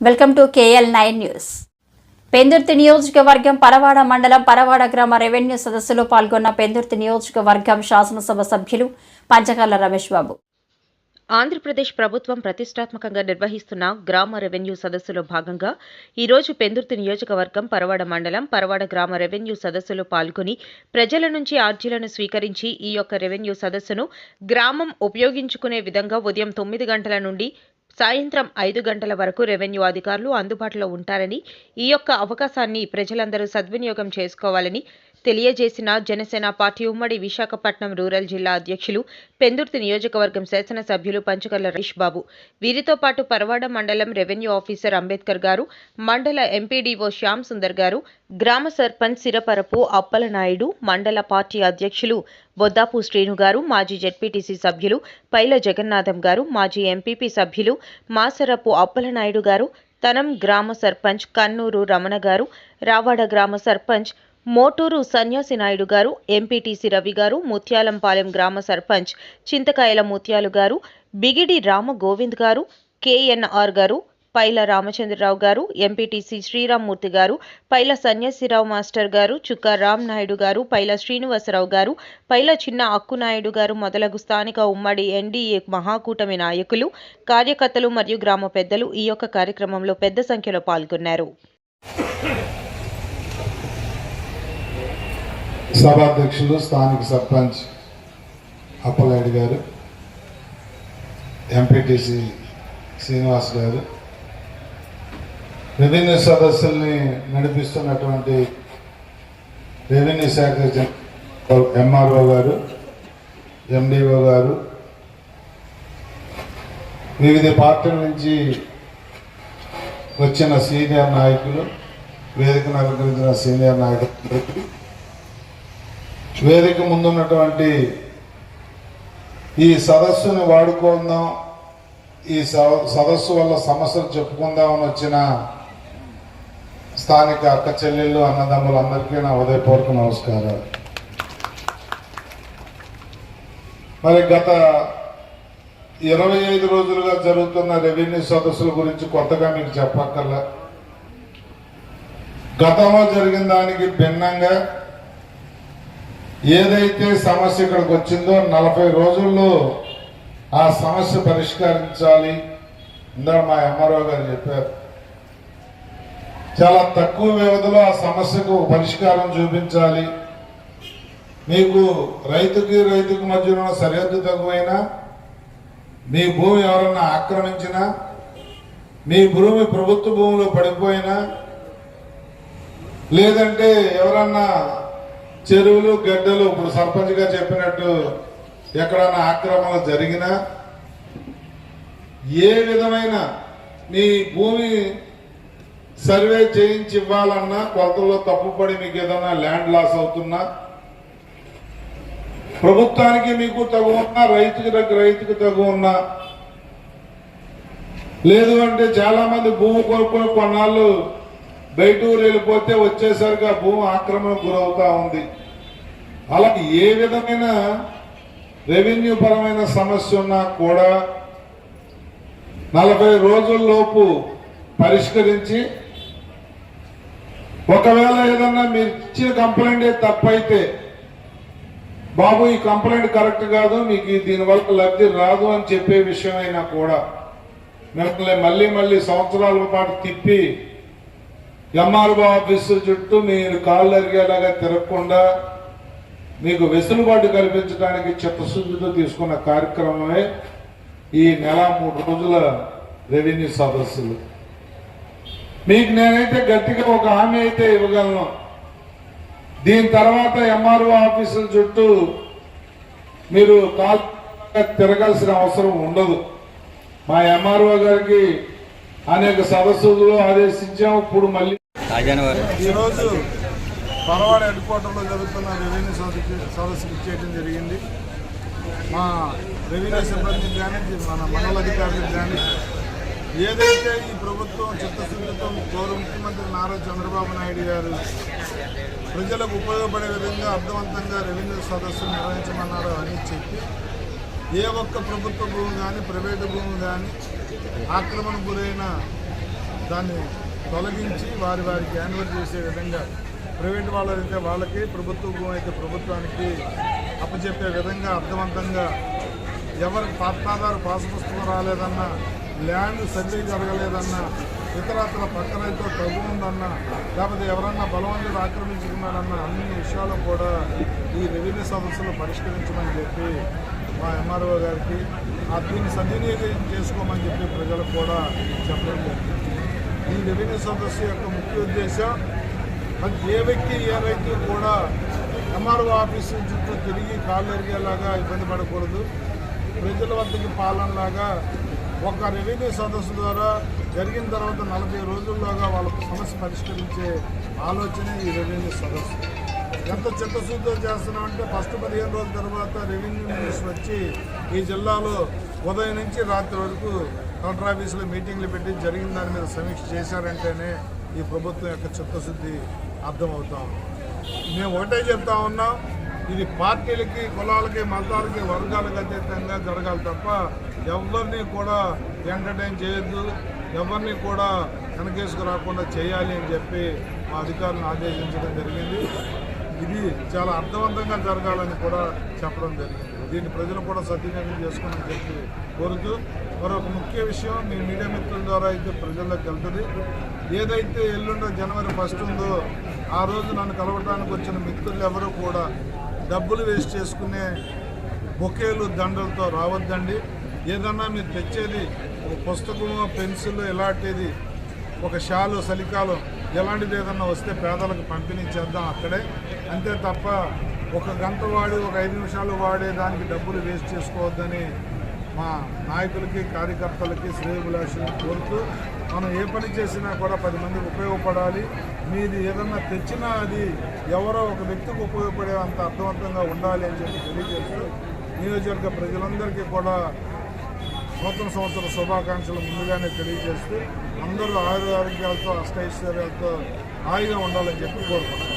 Welcome to KL nine news. Pendurthi నియోజకవర్గం పరవాడ మండలం పరవాడ గ్రామ రెవెన్యూ సదస్సులో పాల్గొన్న పెందుర్తి నియోజకవర్గం శాసనసభ సభ్యులు పంచకాల రమేష్ బాబు. ఆంధ్రప్రదేశ్ ప్రభుత్వం ప్రతిష్టాత్మకంగా నిర్వహిస్తున్న గ్రామ రెవెన్యూ సదస్సులో భాగంగా ఈరోజు పెందుర్తి నియోజకవర్గం పరవాడ మండలం పరవాడ గ్రామ రెవెన్యూ సదస్సులో పాల్గొని ప్రజల నుంచి ఆర్జీలను స్వీకరించి ఈ యొక్క రెవెన్యూ సదస్సును గ్రామం ఉపయోగించుకునే విధంగా ఉదయం తొమ్మిది గంటల నుండి సాయంత్రం ఐదు గంటల వరకు రెవెన్యూ అధికారులు అందుబాటులో ఉంటారని ఈ యొక్క అవకాశాన్ని ప్రజలందరూ సద్వినియోగం చేసుకోవాలని తెలియజేసిన జనసేన పార్టీ ఉమ్మడి విశాఖపట్నం రూరల్ జిల్లా అధ్యక్షులు పెందుర్తి నియోజకవర్గం శాసనసభ్యులు పంచకర్ల రమేష్ బాబు. వీరితో పాటు పరవాడ మండలం రెవెన్యూ ఆఫీసర్ అంబేద్కర్ గారు మండల ఎంపీడీఓ శ్యామ్ సుందర్ గారు గ్రామ సర్పంచ్ సిరపరపు అప్పలనాయుడు మండల పార్టీ అధ్యక్షులు బొద్దాపు శ్రీను గారు మాజీ జెడ్పీటీసీ సభ్యులు పైల జగన్నాథం గారు మాజీ ఎంపీపీ సభ్యులు మాసరపు అప్పలనాయుడు గారు తనం గ్రామ సర్పంచ్ కన్నూరు రమణ గారు రావాడ గ్రామ సర్పంచ్ మోటూరు సన్యాసి నాయుడు గారు ఎంపీటీసీ రవి గారు ముత్యాలంపాలెం గ్రామ సర్పంచ్ చింతకాయల ముత్యాలు గారు బిగిడి రామ గోవింద్ గారు కేఎన్ఆర్ గారు పైల రామచంద్రరావు గారు ఎంపీటీసీ శ్రీరామ్మూర్తి గారు పైల సన్యాసిరావు మాస్టర్ గారు చుక్క రామ్ నాయుడు గారు పైల శ్రీనివాసరావు గారు పైల చిన్న అక్కునాయుడు గారు మొదలగు స్థానిక ఉమ్మడి ఎన్డీఏ మహాకూటమి నాయకులు కార్యకర్తలు మరియు గ్రామ పెద్దలు ఈ యొక్క కార్యక్రమంలో పెద్ద సంఖ్యలో పాల్గొన్నారు. సభాధ్యక్షులు స్థానిక సర్పంచ్ అప్పలాయుడు గారు ఎంపీటీసీ శ్రీనివాస్ గారు రెవెన్యూ సదస్సుల్ని నడిపిస్తున్నటువంటి రెవెన్యూ శాఖ ఎంఆర్ఓ గారు ఎండిఓ గారు వివిధ పార్టీల నుంచి వచ్చిన సీనియర్ నాయకులు వేదికను అలంకరించిన సీనియర్ నాయకులు వేదిక ముందున్నటువంటి ఈ సదస్సుని వాడుకుందాం. ఈ సదస్సు వల్ల సమస్యలు చెప్పుకుందామని వచ్చిన స్థానిక అక్క చెల్లెళ్ళు అన్నదమ్ములు అందరికీ నా ఉదయపూర్వక నమస్కారాలు. మరి గత ఇరవై ఐదు రోజులుగా జరుగుతున్న రెవెన్యూ సదస్సుల గురించి కొత్తగా మీకు చెప్పక్కర్లే? గతంలో జరిగిన దానికి భిన్నంగా ఏదైతే సమస్య ఇక్కడికి వచ్చిందో నలభై రోజుల్లో ఆ సమస్య పరిష్కరించాలి. ఇందాక మా ఎంఆర్ఓ గారు చెప్పారు. చాలా తక్కువ వ్యవధిలో ఆ సమస్యకు పరిష్కారం చూపించాలి. మీకు రైతుకి రైతుకు మధ్య ఉన్న సరిహద్దు తక్కువైనా మీ భూమి ఎవరన్నా ఆక్రమించినా మీ భూమి ప్రభుత్వ భూమిలో పడిపోయినా లేదంటే ఎవరన్నా చెరువులు గడ్డలు ఇప్పుడు సర్పంచ్గా చెప్పినట్టు ఎక్కడన్నా ఆక్రమణ జరిగినా ఏ విధమైన మీ భూమి సర్వే చేయించి ఇవ్వాలన్నా కొలతల్లో తప్పుపడి మీకు ఏదైనా ల్యాండ్ లాస్ అవుతున్నా ప్రభుత్వానికి మీకు తగు ఉన్నా రైతుకి దగ్గర రైతుకి తగు ఉన్నా లేదు అంటే చాలా మంది భూమి కొనుక్కుని కొన్నాళ్ళు బయట ఊరు వెళ్ళిపోతే వచ్చేసరికి ఆ భూమి ఆక్రమణ గురవుతా ఉంది. అలాగే ఏ విధమైన రెవెన్యూ పరమైన సమస్య ఉన్నా కూడా నలభై రోజుల్లోపు పరిష్కరించి ఒకవేళ ఏదన్నా మీరు ఇచ్చిన కంప్లైంట్ తప్పైతే బాబు ఈ కంప్లైంట్ కరెక్ట్ కాదు మీకు దీనివల్ల లబ్ధి రాదు అని చెప్పే విషయమైనా కూడా మిమ్మల్ని మళ్ళీ మళ్ళీ సంవత్సరాల పాటు తిప్పి ఎంఆర్ఓ ఆఫీసు చుట్టూ మీరు కాళ్ళు అరిగేలాగా తిరగకుండా మీకు వెసులుబాటు కల్పించడానికి చిత్తశుద్ధితో తీసుకున్న కార్యక్రమమే ఈ నెల మూడు రోజుల రెవెన్యూ సదస్సులు. మీకు నేనైతే గట్టిగా ఒక హామీ అయితే ఇవ్వగలను. దీని తర్వాత ఎంఆర్ఓ ఆఫీసుల చుట్టూ మీరు కాల్ తిరగాల్సిన అవసరం ఉండదు. మా ఎంఆర్ఓ గారికి అనేక సదస్సులు ఆదేశించాం. ఇప్పుడు మళ్ళీ ఈరోజు పరవాడ హెడ్ క్వార్టర్లో జరుగుతున్న రెవెన్యూ సదస్సు సదస్సుకు ఇచ్చేయడం జరిగింది. మా రెవెన్యూ సిబ్బందికి కానీ మన మండల అధికారులకు కానీ ఏదైతే ఈ ప్రభుత్వం చిత్తశుద్ధితో గౌరవ ముఖ్యమంత్రి నారా చంద్రబాబు నాయుడు గారు ప్రజలకు ఉపయోగపడే విధంగా అర్థవంతంగా రెవెన్యూ సదస్సును నిర్వహించమన్నారు అని చెప్పి ఏ ఒక్క ప్రభుత్వ భూమి కానీ ప్రైవేటు భూమి కానీ ఆక్రమణ గురైన దాన్ని తొలగించి వారి వారికి యాన్యువల్ చేసే విధంగా ప్రైవేట్ వాళ్ళైతే వాళ్ళకి ప్రభుత్వ భూమి అయితే ప్రభుత్వానికి అప్పచెప్పే విధంగా అర్థవంతంగా ఎవరి పట్టాదారు పాస్ పుస్తకం రాలేదన్నా ల్యాండ్ సర్వే జరగలేదన్నా ఇతరత్ర పక్కనైతే రైతు తగ్గు ఉందన్నా లేకపోతే ఎవరన్నా బలవంతుడు ఆక్రమించుకున్నాడన్న అన్ని విషయాలు కూడా ఈ రెవెన్యూ సమస్యలు పరిష్కరించమని చెప్పి మా ఎంఆర్ఓ గారికి ఆ దీన్ని సద్వినియోగం చేసుకోమని చెప్పి ప్రజలకు కూడా చెప్పడం జరిగింది. ఈ రెవెన్యూ సదస్సు యొక్క ముఖ్య ఉద్దేశం మరి ఏ వ్యక్తి ఏ రైతు కూడా ఎంఆర్ఓ ఆఫీసు చుట్టూ తిరిగి కాళ్ళు ఎరిగేలాగా ఇబ్బంది పడకూడదు. ప్రజల వద్దకి పాలనలాగా ఒక రెవెన్యూ సదస్సు ద్వారా జరిగిన తర్వాత నలభై రోజుల్లోగా వాళ్ళకు సమస్య పరిష్కరించే ఆలోచన ఈ రెవెన్యూ సదస్సు. ఎంత చిత్తశుద్ధితో చేస్తున్నామంటే ఫస్ట్ పదిహేను రోజుల తర్వాత రెవెన్యూ మినిస్టర్ వచ్చి ఈ జిల్లాలో ఉదయం నుంచి రాత్రి వరకు కలెక్టర్ ఆఫీసులో మీటింగ్లు పెట్టి జరిగిన దాని మీద సమీక్ష చేశారంటేనే ఈ ప్రభుత్వం యొక్క చిత్తశుద్ధి అర్థమవుతాం మేము ఒకటే చెప్తా ఉన్నాం ఇది పార్టీలకి కులాలకి మతాలకి వర్గాలకు అతీతంగా జరగాలి తప్ప ఎవరిని కూడా ఎంటర్టైన్ చేయొద్దు ఎవరిని కూడా వెనకేసుకు రాకుండా చేయాలి అని చెప్పి మా అధికారులను ఆదేశించడం జరిగింది. ఇది చాలా అర్థవంతంగా జరగాలని కూడా చెప్పడం జరిగింది. దీన్ని ప్రజలు కూడా సద్వినియోగం చేసుకోమని చెప్పి కోరుతూ మరొక ముఖ్య విషయం మీ మీడియా మిత్రుల ద్వారా అయితే ప్రజల్లోకి వెళ్తుంది. ఏదైతే ఎల్లుండో జనవరి ఫస్ట్ ఉందో ఆ రోజు నన్ను కలవడానికి వచ్చిన మిత్రులు ఎవరూ కూడా డబ్బులు వేస్ట్ చేసుకునే బొకేలు దండలతో రావద్దండి. ఏదన్నా మీరు తెచ్చేది ఒక పుస్తకము పెన్సిల్ ఇలాంటిది ఒక షాలు చలికాలం ఎలాంటిది ఏదన్నా వస్తే పేదలకు పంపిణీ చేద్దాం అక్కడే. అంతే తప్ప ఒక గంట వాడి ఒక ఐదు నిమిషాలు వాడే దానికి డబ్బులు వేస్ట్ చేసుకోవద్దని మా నాయకులకి కార్యకర్తలకి శ్రేయభిలాషులను కోరుతూ మనం ఏ పని చేసినా కూడా పది మందికి ఉపయోగపడాలి. మీది ఏదన్నా తెచ్చినా అది ఎవరో ఒక వ్యక్తికి ఉపయోగపడే అంత అర్థవంతంగా ఉండాలి అని చెప్పి తెలియజేస్తూ నియోజకవర్గ ప్రజలందరికీ కూడా నూతన సంవత్సర శుభాకాంక్షలు ముందుగానే తెలియజేస్తూ అందరూ ఆయుర ఆరోగ్యాలతో అష్టైశ్వర్యాలతో హాయిగా ఉండాలని చెప్పి కోరుకుంటున్నాను